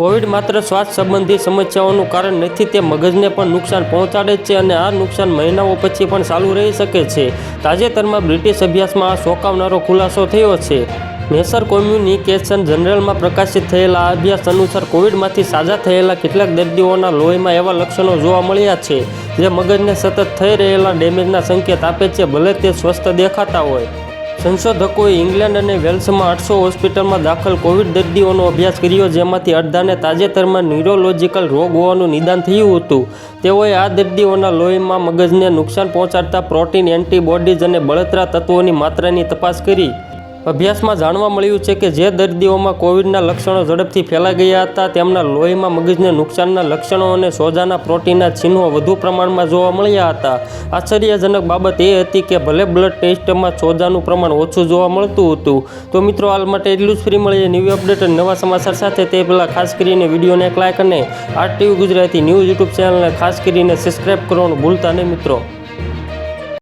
Covid માત્ર શ્વાસ સંબંધી સમસ્યાઓનું કારણ નથી, તે મગજને પણ નુકસાન પહોંચાડે છે અને આ નુકસાન મહિનાઓ પછી પણ ચાલુ રહી શકે છે. તાજેતરમાં બ્રિટિશ અભ્યાસમાં આ ચોંકાવનારો ખુલાસો થયો છે. નેસર કોમ્યુનિકેશન જનરલમાં પ્રકાશિત થયેલા આ અભ્યાસ અનુસાર કોવિડમાંથી સાજા થયેલા કેટલાક દર્દીઓના લોહીમાં એવા લક્ષણો જોવા મળ્યા છે, જે મગજને સતત થઈ રહેલા ડેમેજના સંકેત આપે છે, ભલે તે સ્વસ્થ દેખાતા હોય. સંશોધકોએ ઇંગ્લેન્ડ અને વેલ્સમાં આઠસો હોસ્પિટલમાં દાખલ કોવિડ દર્દીઓનો અભ્યાસ કર્યો, જેમાંથી અડધાને તાજેતરમાં ન્યુરોલોજિકલ રોગ હોવાનું નિદાન થયું હતું. તેઓએ આ દર્દીઓના લોહીમાં મગજને નુકસાન પહોંચાડતા પ્રોટીન, એન્ટીબોડીઝ અને બળતરા તત્વોની માત્રાની તપાસ કરી. અભ્યાસમાં જાણવા મળ્યું છે કે જે દર્દીઓમાં કોવિડના લક્ષણો ઝડપથી ફેલાઈ ગયા હતા, તેમના લોહીમાં મગજને નુકસાનના લક્ષણો અને સોજાના પ્રોટીનના ચિહ્નો વધુ પ્રમાણમાં જોવા મળ્યા હતા. આશ્ચર્યજનક બાબત એ હતી કે ભલે બ્લડ ટેસ્ટમાં સોજાનું પ્રમાણ ઓછું જોવા મળતું હતું, તો મિત્રો હાલ માટે એટલું જ ફ્રી મળીએ ન્યૂ અપડેટ અને નવા સમાચાર સાથે. તે પહેલાં ખાસ કરીને વિડીયોને એક લાઇક અને R TV Gujarati news YouTube ચેનલને ખાસ કરીને સબસ્ક્રાઈબ કરવાનું ભૂલતા નહીં મિત્રો.